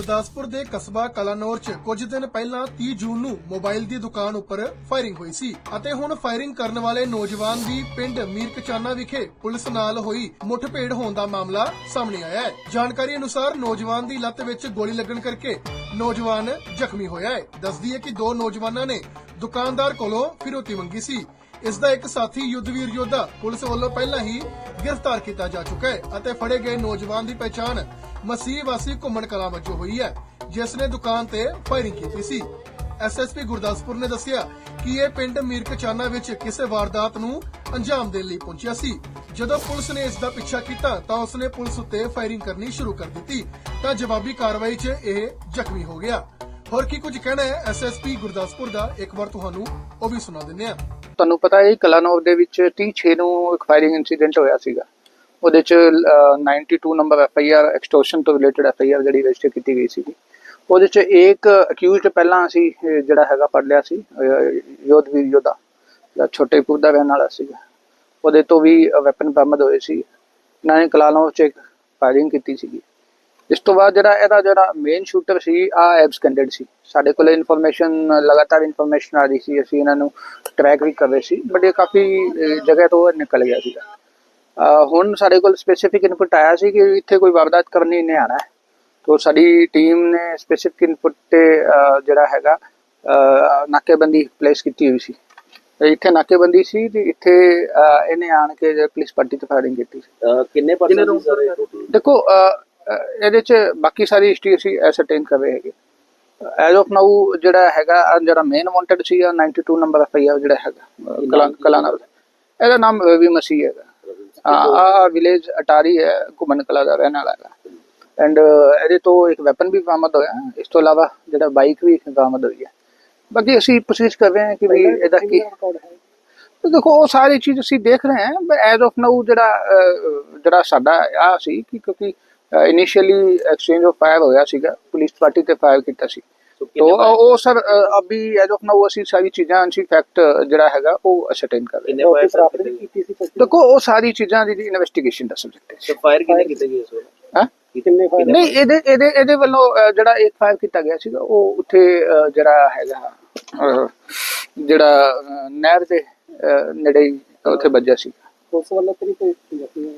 ਗੁਰਦਾਸਪੁਰ ਦੇ ਕਸਬਾ ਕਲਾਨੌਰ 'ਚ ਕੁਝ ਦਿਨ ਪਹਿਲਾਂ 30 ਜੂਨ ਨੂੰ ਮੋਬਾਈਲ ਦੀ ਦੁਕਾਨ ਉੱਪਰ ਫਾਇਰਿੰਗ ਹੋਈ ਸੀ ਅਤੇ ਹੁਣ ਫਾਇਰਿੰਗ ਕਰਨ ਵਾਲੇ ਨੌਜਵਾਨ ਦੀ ਪਿੰਡ ਮੀਰਕਚਾਨਾ ਵਿਖੇ ਪੁਲਿਸ ਨਾਲ ਹੋਈ ਮੁੱਠਭੇੜ ਹੋਣ ਦਾ ਮਾਮਲਾ ਸਾਹਮਣੇ ਆਇਆ ਹੈ। ਜਾਣਕਾਰੀ ਅਨੁਸਾਰ ਨੌਜਵਾਨ ਦੀ ਲੱਤ ਵਿੱਚ ਗੋਲੀ ਲੱਗਣ ਕਰਕੇ ਨੌਜਵਾਨ ਜ਼ਖਮੀ ਹੋਇਆ ਹੈ। ਦੱਸਦੀ ਹੈ ਕਿ ਦੋ ਨੌਜਵਾਨਾਂ ਨੇ ਦੁਕਾਨਦਾਰ ਕੋਲੋਂ ਫਿਰੋਤੀ ਮੰਗੀ ਸੀ। ਇਸ ਦਾ ਇੱਕ ਸਾਥੀ ਯੁੱਧਵੀਰ ਯੋਧਾ ਪੁਲਿਸ ਵੱਲੋਂ ਪਹਿਲਾਂ ਹੀ ਗ੍ਰਿਫਤਾਰ ਕੀਤਾ ਜਾ ਚੁੱਕਾ ਹੈ ਅਤੇ ਫੜੇ ਗਏ ਨੌਜਵਾਨ ਦੀ ਪਛਾਣ ਮਸੀਹ ਵਾਸੀ ਘੁੰਮਣ ਕਲਾਂ ਵਜੋਂ ਹੋਈ ਹੈ, ਜਿਸ ਨੇ ਦੁਕਾਨ ਤੇ ਫਾਇਰਿੰਗ ਕੀਤੀ ਸੀ। ਐਸਐਸਪੀ ਗੁਰਦਾਸਪੁਰ ਨੇ ਦੱਸਿਆ ਕਿ ਇਹ ਪਿੰਡ ਮੀਰਕਚਾਨਾ ਵਿੱਚ ਕਿਸੇ ਵਾਰਦਾਤ ਨੂੰ ਅੰਜਾਮ ਦੇਣ ਲਈ ਪਹੁੰਚਿਆ ਸੀ। ਜਦੋਂ ਪੁਲਿਸ ਨੇ ਇਸ ਦਾ ਪਿੱਛਾ ਕੀਤਾ, ਤਾਂ ਉਸਨੇ ਪੁਲਿਸ ਉੱਤੇ ਫਾਇਰਿੰਗ ਕਰਨੀ ਸ਼ੁਰੂ ਕਰ ਦਿੱਤੀ, ਤਾਂ ਜਵਾਬੀ ਕਾਰਵਾਈ 'ਚ ਇਹ ਜ਼ਖਮੀ ਹੋ ਗਿਆ। ਹੋਰ ਕੀ ਕੁਝ ਕਹਿਣਾ ਹੈ ਐਸਐਸਪੀ ਗੁਰਦਾਸਪੁਰ ਦਾ? ਇੱਕ ਵਾਰ ਤੁਹਾਨੂੰ ਉਹ ਵੀ ਸੁਣਾ ਦਿੰਦੇ ਹਾਂ। ਤੁਹਾਨੂੰ ਪਤਾ ਹੈ, ਕਲਾਨੌਰ ਦੇ ਵਿੱਚ 36 ਨੂੰ ਇੱਕ ਫਾਇਰਿੰਗ ਇਨਸੀਡੈਂਟ ਹੋਇਆ ਸੀਗਾ। ਉਹਦੇ ਚ ਅਹ, 92 number F I R extortion ਤੋਂ ਰਿਲੇਟਡ ਐਫ ਆਈ ਆਰ ਜਿਹੜੀ ਰਜਿਸਟਰ ਕੀਤੀ ਗਈ ਸੀਗੀ। ਉਹਦੇ ਚ ਇੱਕ ਅਕਿਊਜ਼ਡ ਪਹਿਲਾਂ ਅਸੀਂ ਜਿਹੜਾ ਹੈਗਾ ਪੜ ਲਿਆ ਸੀ ਯੋਧਵੀਰ ਯੋਧਾ ਜਿਹੜਾ ਛੋਟੇ ਪੁਰ ਦਾ ਰਹਿਣ ਵਾਲਾ ਸੀਗਾ। ਉਹਦੇ ਤੋਂ ਵੀ ਵੈਪਨ ਬਰਾਮਦ ਹੋਏ ਸੀ। ਇਹਨਾਂ ਨੇ ਕਲਾਨੌਰ ਚ ਇੱਕ ਫਾਇਰਿੰਗ ਕੀਤੀ ਸੀਗੀ। ਇਸ ਤੋਂ ਬਾਅਦ ਜਿਹੜਾ ਇਹਦਾ ਜਿਹੜਾ ਮੇਨ ਸ਼ੂਟਰ ਸੀ ਆ ਐਬਸਕੈਂਡਡ ਸੀ। ਸਾਡੇ ਕੋਲ ਇਨਫੋਰਮੇਸ਼ਨ ਲਗਾਤਾਰ ਇਨਫੋਰਮੇਸ਼ਨ ਆ ਰਹੀ ਸੀ। ਅਸੀਂ ਇਹਨਾਂ ਨੂੰ ਟਰੈਕ ਵੀ ਕਰ ਰਹੇ ਸੀ। ਬਟ ਇਹ ਕਾਫੀ ਜਗ੍ਹਾ ਤੋਂ ਨਿਕਲ ਗਿਆ ਸੀਗਾ। ਹੁਣ ਸਾਡੇ ਕੋਲ ਸਪੈਸੀਫਿਕ ਇਨਪੁਟ ਆਇਆ ਸੀ ਕਿ ਇੱਥੇ ਕੋਈ ਵਾਰਦਾਤ ਕਰਨੀ ਨਹੀਂ ਆਣਾ ਹੈ। ਤੋਂ ਸਾਡੀ ਟੀਮ ਨੇ ਸਪੈਸੀਫਿਕ ਇਨਪੁਟ ਤੇ ਜਿਹੜਾ ਹੈਗਾ ਨਾਕੇਬੰਦੀ ਪਲੇਸ ਕੀਤੀ ਹੋਈ ਸੀ। ਇੱਥੇ ਨਾਕੇਬੰਦੀ ਸੀ ਤੇ ਇੱਥੇ ਇਹਨੇ ਆਣ ਕੇ ਜੇ ਪੁਲਿਸ ਪਾਰਟੀ ਤੇ ਫਾਇਰਿੰਗ ਕੀਤੀ ਸੀ। ਕਿੰਨੇ ਸਰ total? ਦੇਖੋ ਇਹਦੇ ਚ ਬਾਕੀ ਸਾਰੀ ਹਿਸਟਰੀ ਅਸੀਂ ਐਸਰਟੇਨ ਕਰ ਰਹੇ ਹੈਗੇ। ਐਜ਼ ਆਫ ਨਾਊ ਜਿਹੜਾ ਹੈਗਾ ਜਿਹੜਾ ਮੇਨ ਵਾਂਟਡ ਸੀ ਆ 92 ਨੰਬਰ ਐਫ ਆਈ ਆਰ ਜਿਹੜਾ ਹੈਗਾ ਅਹ, ਕਲਾ ਕਲਾਨੌਰ ਦਾ। ਇਹਦਾ ਨਾਮ ਰਵੀ ਮਸੀਹ ਹੈਗਾ। ਆ ਵਿਲੇਜ ਅਟਾਰੀ ਹੈ ਘੁਮਨ ਕਲਾ ਦਾ ਰਹਿਣ ਵਾਲਾ ਹੈਗਾ। ਐਂਡ ਇਹਦੇ ਤੋਂ ਇੱਕ ਵੈਪਨ ਵੀ ਬਰਾਮਦ ਹੋਇਆ। ਇਸ ਤੋਂ ਇਲਾਵਾ ਜਿਹੜਾ ਬਾਈਕ ਵੀ ਬਰਾਮਦ ਹੋਈ ਹੈ। ਬਾਕੀ ਅਸੀਂ ਪੁੱਛਗਿੱਛ ਕਰ ਰਹੇ ਹਾਂ ਕਿ ਵੀ ਇਹਦਾ ਕੀ ਤੇ ਦੇਖੋ ਉਹ ਸਾਰੀ ਚੀਜ਼ ਅਸੀਂ ਦੇਖ ਰਹੇ ਹਾਂ ਐਜ਼ ਆਫ ਨਾਊ ਜਿਹੜਾ ਜਿਹੜਾ ਸਾਡਾ ਆ ਸੀ ਕਿ ਕਿਉਂਕਿ ਇਨੀਸ਼ੀਅਲੀ ਐਕਸਚੇਂਜ ਆਫ ਫਾਇਰ ਹੋਇਆ ਸੀਗਾ ਪੁਲਿਸ ਪਾਰਟੀ ਤੇ ਫਾਇਰ ਕੀਤਾ ਸੀ। Fire- ਉਹ ਸਰ ਅਭੀ ਐਜ਼ ਆਫ ਨਾਊ ਅਸੀਂ ਸਾਰੀ ਚੀਜ਼ਾਂ ਅਸੀਂ ਫੈਕਟ ਜਿਹੜਾ ਹੈਗਾ ਉਹ ਅਸਰਟੇਨ ਕਰ ਰਹੇ? ਹਾਂ। ਦੇਖੋ ਉਹ ਸਾਰੀ ਚੀਜ਼ਾਂ ਦੀ ਇਨਵੈਸਟੀਗੇਸ਼ਨ ਦਾ ਸਬਜੈਕਟ ਹੈ। ਤੇ ਫਾਇਰ ਕਿੰਨੇ ਕੀਤੇ ਗਏ ਵੇਲੇ? ਹਾਂ? ਕਿੰਨੇ ਫਾਇਰ ਨਹੀਂ ਇਹਦੇ ਇਹਦੇ ਇਹਦੇ ਵੱਲੋਂ ਜਿਹੜਾ ਇੱਕ ਫਾਇਰ ਕੀਤਾ ਗਿਆ ਸੀਗਾ ਉਹ ਉੱਥੇ ਜਿਹੜਾ ਹੈਗਾ ਜਿਹੜਾ ਨਹਿਰ ਦੇ ਨੇੜੇ ਉੱਥੇ ਵੱਜਿਆ ਸੀ ਉਸ ਵੱਲੋਂ ਤਰੀ ਕੋਈ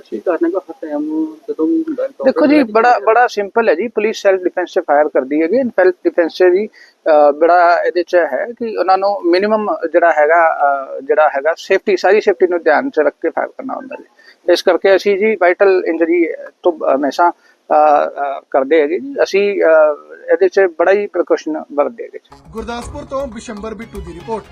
ਕਰਨੇ ਜਦੋਂ ਵੀ ਹੁੰਦਾ ਦੇਖੋ ਜੀ ਬੜਾ ਬੜਾ ਸਿੰਪਲ ਹੈ ਜੀ ਪੁਲਿਸ ਸੈਲਫ ਡਿਫੈਂਸ ਤੇ ਫਾਇਰ ਕਰਦੀ ਹੈਗੀ ਸੈਲਫ ਡਿਫੈਂਸ ਜੀ ਅਹ, ਬੜਾ ਇਹਦੇ ਚ ਹੈ ਕਿ ਉਹਨਾਂ ਨੂੰ ਮਿਨੀਮਮ ਜਿਹੜਾ ਹੈਗਾ ਅਹ, ਜਿਹੜਾ ਹੈਗਾ ਸੇਫਟੀ ਸਾਰੀ ਸੇਫਟੀ ਨੂੰ ਧਿਆਨ ਚ ਰੱਖ ਕੇ ਫਾਇਰ ਕਰਨਾ ਹੁੰਦਾ ਜੀ। ਇਸ ਕਰਕੇ ਅਸੀਂ ਜੀ ਵਾਈਟਲ ਇੰਜਰੀ ਤੋਂ ਹਮੇਸ਼ਾ ਅਹ, ਅਹ, ਕਰਦੇ ਹੈਗੇ ਜੀ। ਅਸੀਂ ਅਹ, ਇਹਦੇ ਚ ਬੜਾ ਹੀ ਪ੍ਰੀਕਾਸ਼ਨ ਵਰਤਦੇ ਹੈਗੇ ਜੀ। ਗੁਰਦਾਸਪੁਰ ਤੋਂ ਬਿਸ਼ੰਬਰ ਬਿੱਟੂ ਦੀ ਰਿਪੋਰਟ।